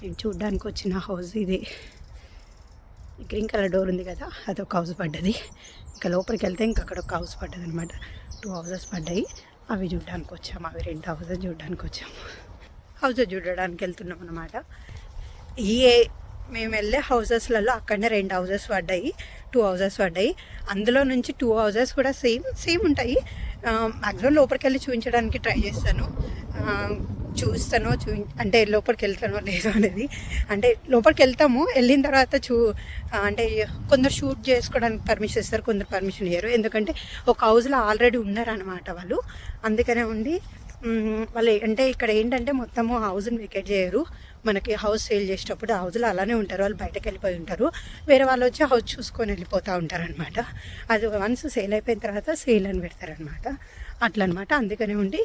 నేను చూడ్డానికి వచ్చిన హౌస్ ఇది. గ్రీన్ కలర్ డోర్ ఉంది కదా అదొక హౌస్ పడ్డది. ఇంకా లోపలికి వెళ్తే ఇంకా అక్కడ ఒక హౌస్ పడ్డది అనమాట టూ హౌసెస్ పడ్డాయి. అవి చూడడానికి వచ్చాము అవి రెండు హౌసెస్ చూడడానికి వచ్చాము హౌసెస్ చూడడానికి వెళ్తున్నాం అనమాట ఈ మేము వెళ్ళే హౌసెస్లలో అక్కడనే రెండు హౌసెస్ పడ్డాయి టూ హౌసెస్ పడ్డాయి. అందులో నుంచి టూ హౌసెస్ కూడా సేమ్ సేమ్ ఉంటాయి. మ్యాక్సిమం లోపలికి వెళ్ళి చూపించడానికి ట్రై చేస్తాను. చూస్తానో చూ అంటే లోపలికి వెళ్తానో లేదో అనేది. అంటే లోపలికి వెళ్తాము వెళ్ళిన తర్వాత చూ అంటే కొందరు షూట్ చేసుకోవడానికి పర్మిషన్ ఇస్తారు కొందరు పర్మిషన్ ఇయ్యరు. ఎందుకంటే ఒక హౌస్లో ఆల్రెడీ ఉన్నారనమాట వాళ్ళు. అందుకనే ఉండి వాళ్ళు అంటే ఇక్కడ ఏంటంటే మొత్తము హౌస్ని వికెట్ చేయరు. మనకి హౌస్ సేల్ చేసేటప్పుడు హౌస్లో అలానే ఉంటారు. వాళ్ళు బయటకు వెళ్ళిపోయి ఉంటారు. వేరే వాళ్ళు వచ్చి హౌస్ చూసుకొని వెళ్ళిపోతూ ఉంటారనమాట అది వన్స్ సేల్ అయిపోయిన తర్వాత సేల్ అని పెడతారనమాట అట్లనమాట అందుకనే ఉండి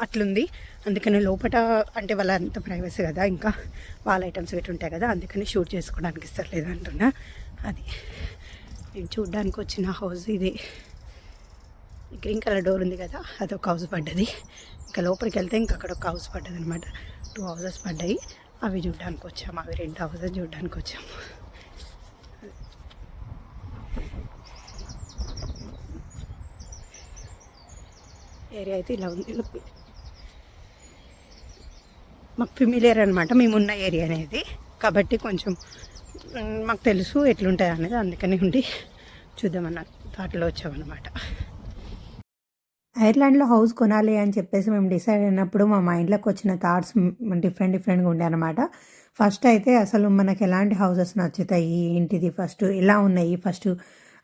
అట్లుంది. అందుకని లోపల అంటే వాళ్ళ అంత ప్రైవసీ కదా ఇంకా వాళ్ళ ఐటమ్స్ పెట్టి ఉంటాయి కదా అందుకని షూట్ చేసుకోవడానికి ఇస్తలేదు అంటున్నా. అది. నేను చూడ్డానికి వచ్చిన హౌస్ ఇది. గ్రీన్ కలర్ డోర్ ఉంది కదా అది ఒక హౌస్ పడ్డది. ఇంకా లోపలికి వెళ్తే ఇంకా అక్కడ ఒక హౌస్ పడ్డది అనమాట టూ హౌసెస్ పడ్డాయి. అవి చూడడానికి వచ్చాము అవి రెండు హౌసెస్ చూడడానికి వచ్చాము. ఏరియా అయితే ఇలా ఉంది. మాకు ఫిమిలియర్ అనమాట మేమున్న ఏరియా అనేది. కాబట్టి కొంచెం మాకు తెలుసు ఎట్లుంటుంది అనేది. అందుకని ఉండి చూద్దామన్న థాట్లో వచ్చామన్నమాట. ఐర్లాండ్లో హౌస్ కొనాలి అని చెప్పేసి మేము డిసైడ్ అయినప్పుడు మా మైండ్లోకి వచ్చిన థాట్స్ డిఫరెంట్ డిఫరెంట్గా ఉండే అనమాట ఫస్ట్ అయితే అసలు మనకు ఎలాంటి హౌసెస్ నచ్చుతాయి? ఏంటిది? ఫస్ట్ ఎలా ఉన్నాయి? ఫస్ట్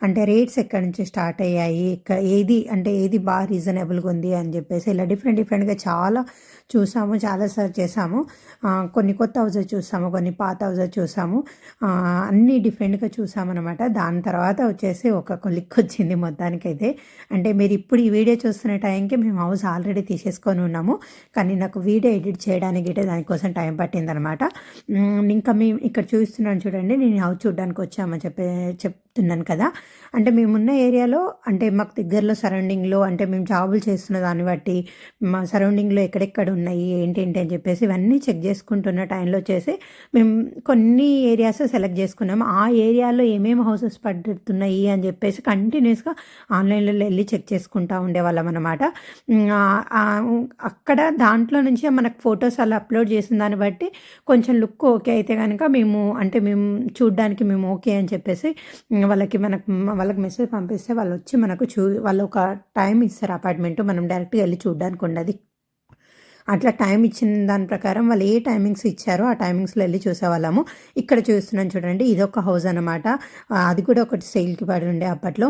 అంటే రేట్స్ ఎక్కడి నుంచి స్టార్ట్ అయ్యాయి? ఏది అంటే ఏది బాగా రీజనబుల్గా ఉంది అని చెప్పేసి ఇలా డిఫరెంట్ డిఫరెంట్గా చాలా చూసాము చాలా సర్చ్ చేసాము. కొన్ని కొత్త హౌసెస్ చూసాము కొన్ని పాత హౌజెస్ చూసాము. అన్నీ డిఫరెంట్గా చూసామన్నమాట. దాని తర్వాత వచ్చేసి ఒక కొలిక్ వచ్చింది మొత్తానికైతే. అంటే మీరు ఇప్పుడు ఈ వీడియో చూస్తున్న టైంకి మేము హౌస్ ఆల్రెడీ తీసేసుకొని ఉన్నాము. కానీ నాకు వీడియో ఎడిట్ చేయడానికి దానికోసం టైం పట్టిందనమాట ఇంకా మేము ఇక్కడ చూస్తున్నాను చూడండి నేను హౌస్ చూడడానికి వచ్చామని చెప్పే చెప్ చెప్తున్నాను కదా. అంటే మేమున్న ఏరియాలో అంటే మాకు దగ్గరలో సరౌండింగ్లో అంటే మేము జాబులు చేస్తున్న దాన్ని బట్టి మా సరౌండింగ్లో ఎక్కడెక్కడ ఉన్నాయి ఏంటి ఏంటి అని చెప్పేసి ఇవన్నీ చెక్ చేసుకుంటున్న టైంలో వచ్చేసి మేము కొన్ని ఏరియాస్ సెలెక్ట్ చేసుకున్నాము. ఆ ఏరియాలో ఏమేమి హౌసెస్ పడుతున్నాయి అని చెప్పేసి కంటిన్యూస్గా ఆన్లైన్లో వెళ్ళి చెక్ చేసుకుంటూ ఉండేవాళ్ళం అనమాట అక్కడ దాంట్లో నుంచి మనకు ఫొటోస్ అలా అప్లోడ్ చేసిన దాన్ని బట్టి కొంచెం లుక్ ఓకే అయితే కనుక మేము అంటే మేము చూడ్డానికి మేము ఓకే అని చెప్పేసి వాళ్ళకి మనకు వాళ్ళకి మెసేజ్ పంపిస్తే వాళ్ళు వచ్చి మనకు చూ వాళ్ళు ఒక టైం ఇస్తారు అపార్ట్మెంట్ మనం డైరెక్ట్గా వెళ్ళి చూడడానికి ఉండదు. అట్లా టైం ఇచ్చిన దాని ప్రకారం వాళ్ళు ఏ టైమింగ్స్ ఇచ్చారో ఆ టైమింగ్స్లో వెళ్ళి చూసేవాళ్ళము. ఇక్కడ చూస్తున్నాను చూడండి ఇది ఒక హౌస్ అనమాట అది కూడా ఒకటి సేల్కి పడి ఉండే అప్పట్లో.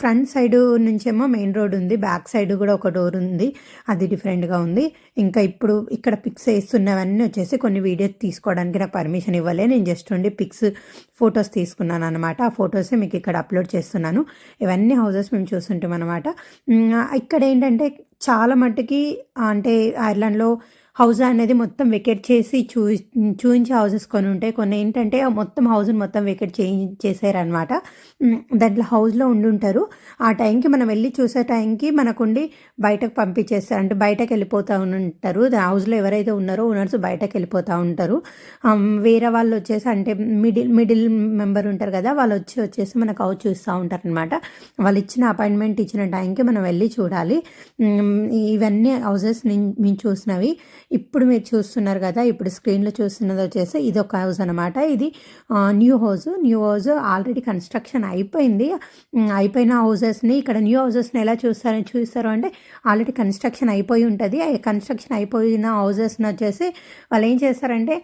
ఫ్రంట్ సైడ్ నుంచేమో మెయిన్ రోడ్ ఉంది బ్యాక్ సైడ్ కూడా ఒక డోర్ ఉంది అది డిఫరెంట్గా ఉంది. ఇంకా ఇప్పుడు ఇక్కడ పిక్స్ వేస్తున్నవన్నీ వచ్చేసి కొన్ని వీడియోస్ తీసుకోవడానికి నాకు పర్మిషన్ ఇవ్వలే. నేను జస్ట్ ఉండి పిక్స్ ఫొటోస్ తీసుకున్నాను అనమాట ఆ ఫొటోసే మీకు ఇక్కడ అప్లోడ్ చేస్తున్నాను. ఇవన్నీ హౌసెస్ మేము చూస్తుంటాం అనమాట ఇక్కడ ఏంటంటే చాలా మట్టుకి అంటే ఐర్లాండ్లో హౌస్ అనేది మొత్తం వెకెట్ చేసి చూ చూయించి హౌసెస్ కొన్ని ఉంటాయి. కొన్ని ఏంటంటే మొత్తం హౌస్ని మొత్తం వెకెట్ చే చేశారనమాట దాంట్లో హౌస్లో ఉండుంటారు. ఆ టైంకి మనం వెళ్ళి చూసే టైంకి మనకుండి బయటకు పంపించేస్తారు అంటే బయటకు వెళ్ళిపోతూ ఉంటారు హౌస్లో ఎవరైతే ఉన్నారో ఓనర్స్ బయటకు వెళ్ళిపోతూ ఉంటారు. వేరే వాళ్ళు వచ్చేసి అంటే మిడిల్ మిడిల్ మెంబర్ ఉంటారు కదా వాళ్ళు వచ్చి వచ్చేసి మనకు హౌస్ చూస్తూ ఉంటారు అనమాట వాళ్ళు ఇచ్చిన అపాయింట్మెంట్ ఇచ్చిన టైంకి మనం వెళ్ళి చూడాలి. ఇవన్నీ హౌసెస్ మేము చూసినవి. ఇప్పుడు మీరు చూస్తున్నారు కదా ఇప్పుడు స్క్రీన్లో చూస్తున్నది వచ్చేసి ఇది ఒక హౌస్ అనమాట ఇది new house new house already construction అయిపోయింది. అయిపోయిన హౌసెస్ని ఇక్కడ న్యూ హౌసెస్ని ఎలా చూస్తారని చూస్తారు అంటే ఆల్రెడీ కన్స్ట్రక్షన్ అయిపోయి ఉంటుంది. కన్స్ట్రక్షన్ అయిపోయిన హౌసెస్ని వచ్చేసి వాళ్ళు ఏం చేస్తారంటే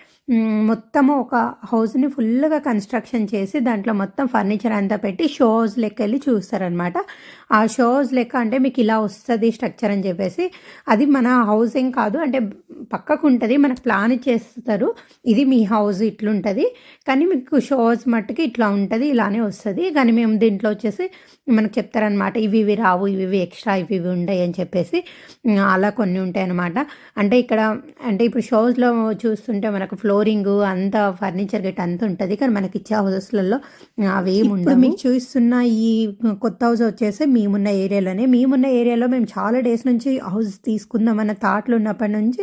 మొత్తము ఒక హౌస్ని ఫుల్గా కన్స్ట్రక్షన్ చేసి దాంట్లో మొత్తం ఫర్నిచర్ అంతా పెట్టి షో హౌస్ లెక్క వెళ్ళి చూస్తారనమాట ఆ షో హౌస్ లెక్క అంటే మీకు ఇలా వస్తుంది స్ట్రక్చర్ అని చెప్పేసి అది మన హౌసింగ్ కాదు. అంటే పక్కకు ఉంటుంది మనకు ప్లాన్ చేస్తారు ఇది మీ హౌస్ ఇట్లుంటుంది కానీ మీకు షో హౌస్ మట్టుకి ఇట్లా ఉంటుంది ఇలానే వస్తుంది కానీ మేము దీంట్లో వచ్చేసి మనకు చెప్తారనమాట ఇవి ఇవి రావు ఇవి ఇవి ఎక్స్ట్రా ఇవి ఇవి ఉంటాయి అని చెప్పేసి అలా కొన్ని ఉంటాయి అనమాట అంటే ఇక్కడ అంటే ఇప్పుడు షోస్లో చూస్తుంటే మనకు ఫ్లోరింగ్ అంతా ఫర్నిచర్ గట్ అంతా ఉంటుంది కానీ మనకి ఇచ్చే హౌసెస్లలో అవి ఏమి ఉండవు. మీకు చూస్తున్న ఈ కొత్త హౌస్ వచ్చేసి మేమున్న ఏరియాలోనే మేమున్న ఏరియాలో మేము చాలా డేస్ నుంచి హౌస్ తీసుకుందాం అన్న థాట్లు ఉన్నప్పటి నుంచి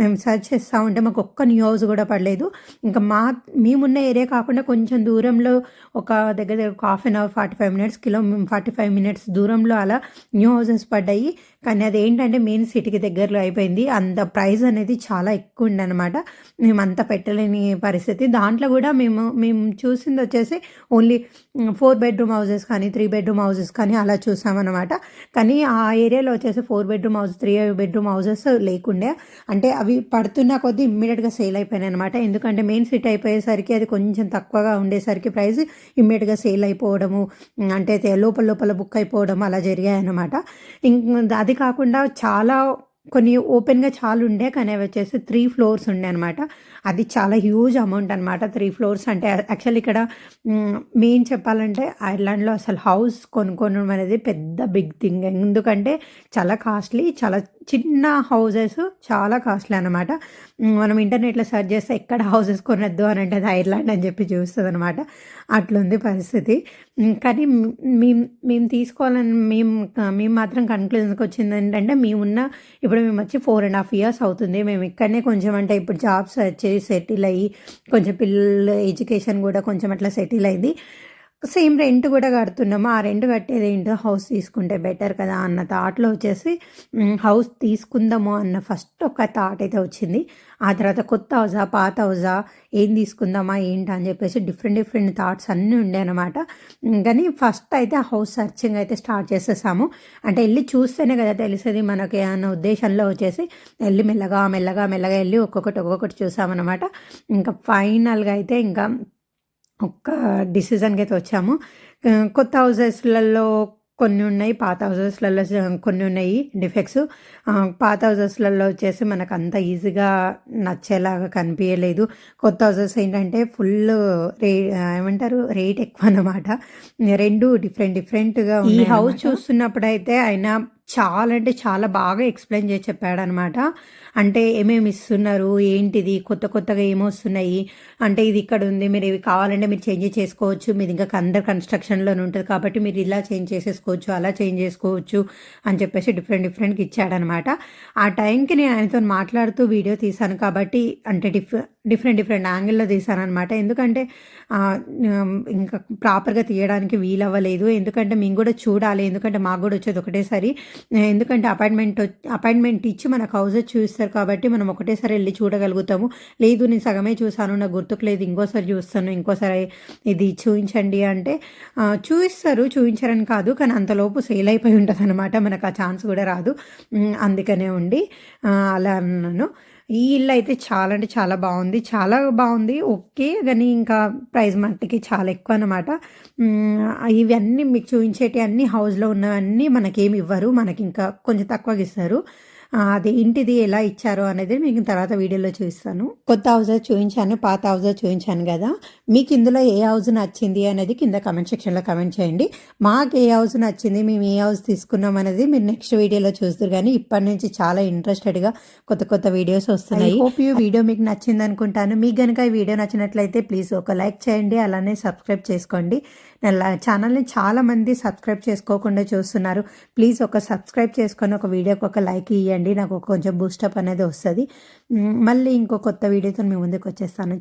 మేము సెర్చ్ చేస్తూ ఉంటే మాకు ఒక్క న్యూ హౌస్ కూడా పడలేదు. ఇంకా మా మేమున్న ఏరియా కాకుండా కొంచెం దూరంలో ఒక దగ్గర దగ్గర ఒక half an hour forty five minutes kilo forty five minutes దూరంలో అలా న్యూ హౌసెస్ పడ్డాయి. కానీ అది ఏంటంటే మెయిన్ సిటీకి దగ్గరలో అయిపోయింది. అంత ప్రైస్ అనేది చాలా ఎక్కువ ఉండనమాట అనమాట మేము అంత పెట్టలేని పరిస్థితి. దాంట్లో కూడా మేము మేము చూసింది వచ్చేసి ఓన్లీ ఫోర్ బెడ్రూమ్ హౌసెస్ కానీ త్రీ బెడ్రూమ్ హౌసెస్ కానీ అలా చూసామన్నమాట. కానీ ఆ ఏరియాలో వచ్చేసి four bedroom house three bedroom houses లేకుండే. అంటే అవి అవి పడుతున్న కొద్దీ ఇమ్మీడియట్గా సేల్ అయిపోయినాయి అనమాట ఎందుకంటే మెయిన్ సిటీ అయిపోయేసరికి అది కొంచెం తక్కువగా ఉండేసరికి ప్రైస్ ఇమ్మీడియట్గా సేల్ అయిపోవడము అంటే లోపల లోపల బుక్ అయిపోవడం అలా జరిగాయి అనమాట ఇంక అది కాకుండా చాలా కొన్ని ఓపెన్గా చాలా ఉండే కానీ అవి వచ్చేసి త్రీ ఫ్లోర్స్ ఉండే అనమాట అది చాలా హ్యూజ్ అమౌంట్ అనమాట త్రీ ఫ్లోర్స్. అంటే యాక్చువల్లీ ఇక్కడ మెయిన్ చెప్పాలంటే ఐర్లాండ్లో అసలు హౌస్ కొనుక్కోవడం అనేది పెద్ద బిగ్ థింగ్. ఎందుకంటే చాలా కాస్ట్లీ చాలా చిన్న హౌసెస్ చాలా కాస్ట్లీ అనమాట మనం ఇంటర్నెట్లో సెర్చ్ చేస్తే ఎక్కడ హౌసెస్ కొనొద్దు అని అంటే అది ఐర్లాండ్ అని చెప్పి చూస్తుంది అనమాట అట్లుంది పరిస్థితి. కానీ మేము మేము తీసుకోవాలని మేము మేము మాత్రం కన్క్లూజన్కి వచ్చింది ఏంటంటే మేము ఉన్న ఇప్పుడు మేము వచ్చి ఫోర్ అండ్ హాఫ్ ఇయర్స్ అవుతుంది. మేము ఇక్కడనే కొంచెం అంటే ఇప్పుడు జాబ్స్ వచ్చి సెటిల్ అయ్యి కొంచెం పిల్లల ఎడ్యుకేషన్ కూడా కొంచెం అట్లా సెటిల్ అయింది. సేమ్ రెంట్ కూడా కడుతున్నాము ఆ రెంట్ కట్టేది ఏంటో హౌస్ తీసుకుంటే బెటర్ కదా అన్న థాట్లో వచ్చేసి హౌస్ తీసుకుందాము అన్న ఫస్ట్ ఒక థాట్ అయితే వచ్చింది. ఆ తర్వాత కొత్త హౌజా పాత హౌజా ఏం తీసుకుందామా ఏంటి అని చెప్పేసి డిఫరెంట్ డిఫరెంట్ థాట్స్ అన్నీ ఉండే అనమాట కానీ ఫస్ట్ అయితే హౌస్ సర్చింగ్ అయితే స్టార్ట్ చేసేసాము. అంటే వెళ్ళి చూస్తేనే కదా తెలిసేది మనకి అన్న ఉద్దేశంలో వచ్చేసి వెళ్ళి మెల్లగా మెల్లగా మెల్లగా వెళ్ళి ఒక్కొక్కటి ఒక్కొక్కటి చూసామన్నమాట. ఇంకా ఫైనల్గా అయితే ఇంకా ఒక్క డిసిజన్కి అయితే వచ్చాము కొత్త హౌసెస్లలో కొన్ని ఉన్నాయి పాత హౌసెస్లలో కొన్ని ఉన్నాయి డిఫెక్ట్స్. పాత హౌసెస్లలో వచ్చేసి మనకు అంత ఈజీగా నచ్చేలాగా కనిపించలేదు కొత్త హౌసెస్ ఏంటంటే ఫుల్ రే ఏమంటారు? రేట్ ఎక్కువ అన్నమాట రెండు డిఫరెంట్ డిఫరెంట్గా ఈ హౌస్ చూస్తున్నప్పుడైతే ఆయన చాలా అంటే చాలా బాగా ఎక్స్ప్లెయిన్ చేసి చెప్పాడనమాట. అంటే ఏమేమి ఇస్తున్నారు ఏంటిది? కొత్త కొత్తగా ఏమొస్తున్నాయి అంటే ఇది ఇక్కడ ఉంది. మీరు ఇవి కావాలంటే మీరు చేంజ్ చేసుకోవచ్చు. మీరు ఇంకా అందరు కన్స్ట్రక్షన్లోనే ఉంటుంది కాబట్టి మీరు ఇలా చేంజ్ చేసేసుకోవచ్చు అలా చేంజ్ చేసుకోవచ్చు అని చెప్పేసి డిఫరెంట్ డిఫరెంట్గా ఇచ్చాడనమాట. ఆ టైంకి నేను ఆయనతో మాట్లాడుతూ వీడియో తీశాను కాబట్టి అంటే డిఫ్ డిఫరెంట్ డిఫరెంట్ యాంగిల్లో తీశాను అనమాట ఎందుకంటే ఇంకా ప్రాపర్గా తీయడానికి వీలవ్వలేదు. ఎందుకంటే మేము కూడా చూడాలి. ఎందుకంటే మాకు కూడా వచ్చేది ఒకటేసారి. ఎందుకంటే అపాయింట్మెంట్ అపాయింట్మెంట్ ఇచ్చి మనకు హౌస్ చూస్తారు కాబట్టి మనం ఒకటేసారి వెళ్ళి చూడగలుగుతాము. లేదు నేను సగమే చూసాను నాకు గుర్తుకు లేదు ఇంకోసారి చూస్తాను. ఇంకోసారి ఇది చూపించండి అంటే చూపిస్తారు చూపించారని కాదు. కానీ అంతలోపు సేల్ అయిపోయి ఉంటుంది అనమాట మనకు ఆ ఛాన్స్ కూడా రాదు. అందుకనే ఉండి అలా అన్నాను. ఈ ఇల్లు అయితే చాలా అంటే చాలా బాగుంది. చాలా బాగుంది. ఓకే. కానీ ఇంకా ప్రైస్ మట్టికి చాలా ఎక్కువ అనమాట ఇవన్నీ మీకు చూపించేటి అన్ని హౌస్లో ఉన్నవన్నీ మనకేమి ఇవ్వరు. మనకి ఇంకా కొంచెం తక్కువగా ఇస్తారు. అది ఇంటిది ఎలా ఇచ్చారో అనేది మీకు తర్వాత వీడియోలో చూపిస్తాను. కొత్త హౌసెస్ చూపించాను పాత హౌసెస్ చూపించాను కదా. మీకు ఇందులో ఏ హౌస్ నచ్చింది అనేది కింద కమెంట్ సెక్షన్లో కమెంట్ చేయండి. మాకు ఏ హౌస్ నచ్చింది మేము ఏ హౌస్ తీసుకున్నాం అనేది మీరు నెక్స్ట్ వీడియోలో చూస్తారు. కానీ ఇప్పటి నుంచి చాలా ఇంట్రెస్టెడ్గా కొత్త కొత్త వీడియోస్ వస్తున్నాయి. హోప్ యూ వీడియో మీకు నచ్చింది అనుకుంటాను. మీకు కనుక ఈ వీడియో నచ్చినట్లయితే ప్లీజ్ ఒక లైక్ చేయండి అలానే సబ్స్క్రైబ్ చేసుకోండి. నా ఛానల్ని చాలా మంది సబ్స్క్రైబ్ చేసుకోకుండా చూస్తున్నారు. ప్లీజ్ ఒక సబ్స్క్రైబ్ చేసుకొని ఒక వీడియోకి ఒక లైక్ ఇవ్వండి నాకు కొంచెం బూస్టప్ అనేది వస్తుంది. మళ్ళీ ఇంకో కొత్త వీడియోతో మీ ముందుకు వచ్చేస్తాను.